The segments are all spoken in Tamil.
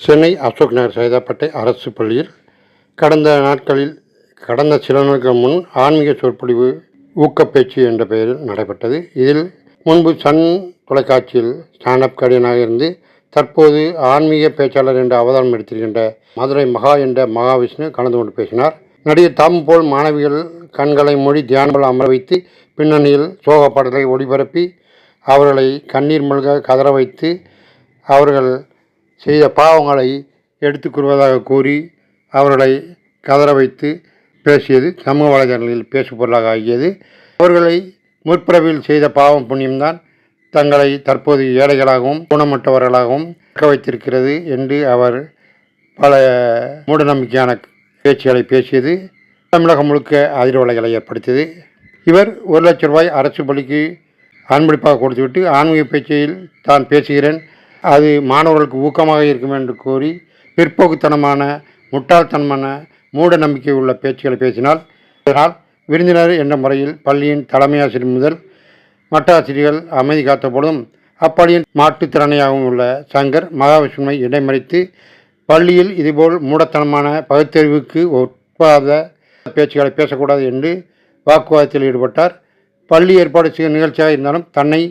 சென்னை அசோக் நகர் சைதாப்பேட்டை அரசு பள்ளியில் கடந்த நாட்களில் கடந்த சில நாட்கள் முன் ஆன்மீக சொற்பொழிவு ஊக்கப்பேச்சு என்ற பெயரில் நடைபெற்றது. இதில் முன்பு சன் தொலைக்காட்சியில் ஸ்டாண்டப் கடியனாக இருந்து தற்போது ஆன்மீக பேச்சாளர் என்ற அவதாரம் எடுத்திருக்கின்ற மதுரை மகா என்ற மகாவிஷ்ணு கலந்து கொண்டு பேசினார். நடிகர் தாம் போல் மாணவிகள் கண்களை மொழி தியானங்கள் அமர வைத்து பின்னணியில் சோக பாடல்களை ஒளிபரப்பி அவர்களை கண்ணீர் மல்க கதற வைத்து அவர்கள் செய்த பாவங்களை எடுத்துக்கொள்வதாக கூறி அவர்களை கதற வைத்து பேசியது சமூக வலைதளங்களில் பேசு பொருளாக ஆகியது. அவர்களை முற்பிறவியில் செய்த பாவம் புண்ணியம்தான் தங்களை தற்போது ஏழைகளாகவும் குணமற்றவர்களாகவும் இருக்க வைத்திருக்கிறது என்று அவர் பல மூடநம்பிக்கையான பேச்சுகளை பேசியது. தமிழகம் முழுக்க அதிர்வலைகளை ஏற்படுத்தியது. இவர் ஒரு லட்ச ரூபாய் அரசு பள்ளிக்கு அன்பளிப்பாக கொடுத்துவிட்டு ஆன்மீக பேச்சையில் தான் பேசுகிறேன். அது மாணவர்களுக்கு ஊக்கமாக இருக்கும் என்று கூறி பிற்போக்குத்தனமான முட்டாள்தனமான மூட நம்பிக்கை உள்ள பேச்சுகளை பேசினால் இதனால் விருந்தினர் என்ற முறையில் பள்ளியின் தலைமை ஆசிரியர் முதல் மற்ற ஆசிரியர்கள் அமைதி காத்தப்படும் அப்பள்ளியின் மாற்றுத்திறனையாகவும் உள்ள சங்கர் மகாவிஷ்ணுவை இடைமறித்து பள்ளியில் இதுபோல் மூடத்தனமான பகுத்தறிவுக்கு ஒப்பாத பேச்சுகளை பேசக்கூடாது என்று வாக்குவாதத்தில் ஈடுபட்டார். பள்ளி ஏற்பாடு செய்யும் நிகழ்ச்சியாக இருந்தாலும் தன்னை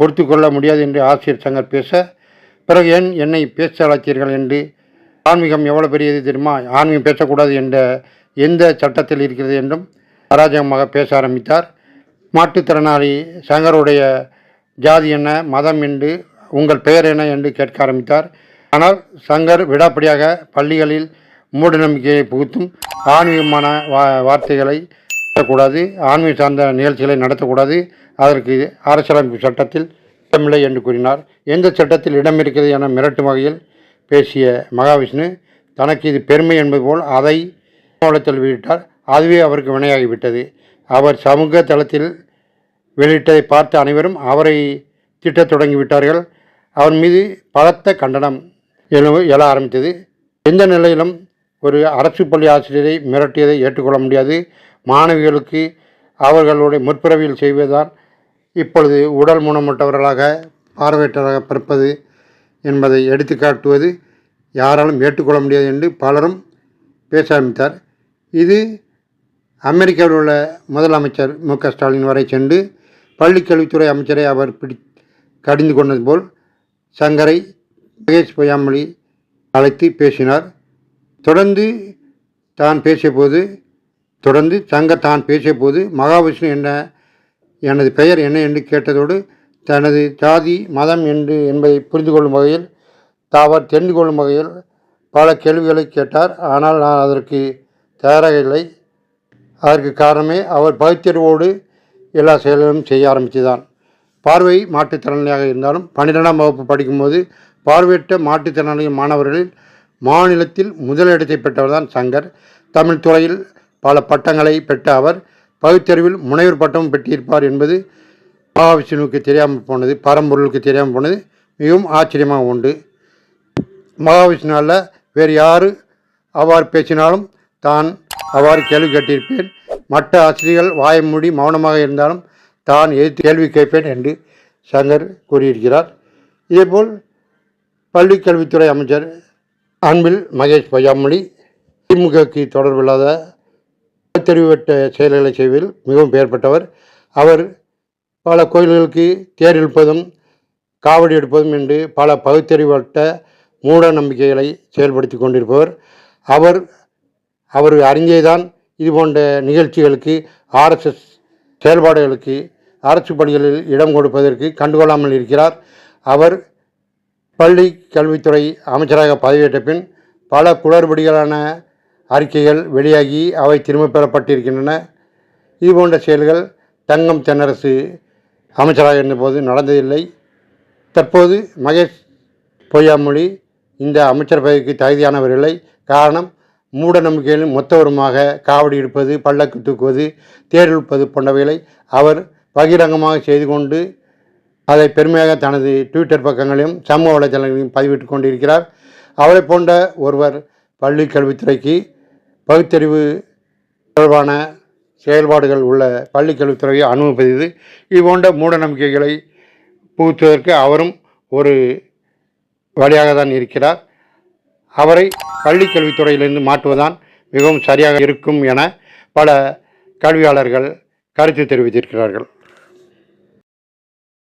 பொறுத்து கொள்ள முடியாது என்று ஆசிரியர் சங்கர் பேச பிறகு ஏன் என்னை பேச அழைத்தீர்கள் என்று? ஆன்மீகம் எவ்வளோ பெரியது தெரியுமா? ஆன்மீகம் பேசக்கூடாது என்ற எந்த சட்டத்தில் இருக்கிறது என்றும் அராஜகமாக பேச ஆரம்பித்தார். மாற்றுத்திறனாளி சங்கருடைய ஜாதி என்ன மதம் என்று உங்கள் பெயர் என்ன என்று கேட்க ஆரம்பித்தார். ஆனால் சங்கர் விடாப்படியாக பள்ளிகளில் மூடநம்பிக்கையை புகுத்தும் ஆன்மீகமான வா வார்த்தைகளை கூடாது ஆன்மீக சார்ந்த நிகழ்ச்சிகளை நடத்தக்கூடாது. அதற்கு அரசியலமைப்பு சட்டத்தில் இடமில்லை என்று கூறினார். எந்த சட்டத்தில் இடம் இருக்கிறது என மிரட்டும் வகையில் பேசிய மகாவிஷ்ணு தனக்கு இது பெருமை என்பது போல் அதை வளத்தில் வெளியிட்டார். அதுவே அவருக்கு வினையாகிவிட்டது. அவர் சமூக தளத்தில் வெளியிட்டதை பார்த்த அனைவரும் அவரை திட்டத் தொடங்கிவிட்டார்கள். அவர் மீது பலத்த கண்டனம் எழ எழ ஆரம்பித்தது. எந்த நிலையிலும் ஒரு அரசு பள்ளி ஆசிரியரை மிரட்டியதை ஏற்றுக்கொள்ள முடியாது. மாணவிகளுக்கு அவர்களுடைய முற்பிறவியில் செய்வதுதான் இப்பொழுது உடல் ஊனமுற்றவர்களாக பார்வையற்றவராக பிறப்பது என்பதை எடுத்துக்காட்டுவது யாராலும் ஏற்றுக்கொள்ள முடியாது என்று பலரும் பேச ஆரம்பித்தார். இது அமெரிக்காவில் உள்ள முதலமைச்சர் மு க ஸ்டாலின் வரை சென்று பள்ளிக் கல்வித்துறை அமைச்சரை அவர் பிடி கடிந்து கொண்டது போல் சங்கரை மகேஷ் பொய்யாமொழி அழைத்து பேசினார். தொடர்ந்து தான் பேசியபோது தொடர்ந்து சங்கர் தான் பேசியபோது மகாவிஷ்ணு என்ற எனது பெயர் என்ன என்று கேட்டதோடு தனது ஜாதி மதம் என்று என்பதை புரிந்து கொள்ளும் வகையில் தாவர் தெரிந்து கொள்ளும் வகையில் பல கேள்விகளை கேட்டார். ஆனால் நான் அதற்கு தயாராக இல்லை. அதற்கு காரணமே அவர் பகுத்தறிவோடு எல்லா செயல்களும் செய்ய ஆரம்பித்துதான் பார்வை மாற்றுத்திறனாளியாக இருந்தாலும் பன்னிரெண்டாம் வகுப்பு படிக்கும்போது பார்வையற்ற மாற்றுத்திறனாளி மாணவர்களில் மாநிலத்தில் முதலிடத்தை பெற்றவர் தான் சங்கர். தமிழ் துறையில் பல பட்டங்களை பெற்ற அவர் பகுத்தறிவில் முனைவர் பட்டமும் பெற்றிருப்பார் என்பது மகாவிஷ்ணுவுக்கு தெரியாமல் போனது பரம்பொருளுக்கு தெரியாமல் போனது மிகவும் ஆச்சரியமாக உண்டு. மகாவிஷ்ணு வேறு யார் அவ்வாறு பேசினாலும் தான் அவ்வாறு கேள்வி கேட்டிருப்பேன். மற்ற ஆசிரியர்கள் வாயை மூடி மௌனமாக இருந்தாலும் தான் எதிர்த்து கேள்வி கேட்பேன் என்று சங்கர் கூறியிருக்கிறார். இதேபோல் பள்ளிக்கல்வித்துறை அமைச்சர் அன்பில் மகேஷ் பொய்யாமொழி திமுகக்கு தொடர்பில்லாத தெரிவுபட்ட செயல்களை செய்வதில் மிகவும் பெயர் பெற்றவர். அவர் பல கோயில்களுக்கு தேர் இழுப்பதும் காவடி எடுப்பதும் என்று பல பகுத்தறிவட்ட மூட நம்பிக்கைகளை செயல்படுத்தி கொண்டிருப்பவர். அவர் அவர் அறிஞ்சேதான் இது போன்ற நிகழ்ச்சிகளுக்கு ஆர்எஸ்எஸ் செயல்பாடுகளுக்கு அரசு பணிகளில் இடம் கொடுப்பதற்கு கண்டுகொள்ளாமல் இருக்கிறார். அவர் பள்ளி கல்வித்துறை அமைச்சராக பதவியேற்ற பின் பல குளறுபடிகளான அறிக்கைகள் வெளியாகி அவை திரும்பப் பெறப்பட்டிருக்கின்றன. இது போன்ற செயல்கள் தங்கம் தென்னரசு அமைச்சராக இருந்தபோது நடந்ததில்லை. தற்போது மகேஷ் பொய்யாமொழி இந்த அமைச்சர் பதவிக்கு தகுதியானவர் இல்லை. காரணம் மூட நம்பிக்கைகளின் மொத்தவருமாக காவடி எடுப்பது பல்லக்கு தூக்குவது தேர் இழுப்பது போன்றவைகளை அவர் பகிரங்கமாக செய்து கொண்டு அதை பெருமையாக தனது ட்விட்டர் பக்கங்களையும் சமூக வலைதளங்களையும் பதிவிட்டு கொண்டிருக்கிறார். அவரை போன்ற ஒருவர் பள்ளி கல்வித்துறைக்கு பகுத்தறிவு தொடர்பான செயல்பாடுகள் உள்ள பள்ளிக்கல்வித்துறையை அனுமதிப்பது இதுபோன்ற மூட நம்பிக்கைகளை புகுத்துவதற்கு அவரும் ஒரு வழியாக தான் இருக்கிறார். அவரை பள்ளிக் கல்வித்துறையிலிருந்து மாற்றுவதுதான் மிகவும் சரியாக இருக்கும் என பல கல்வியாளர்கள் கருத்து தெரிவித்திருக்கிறார்கள்.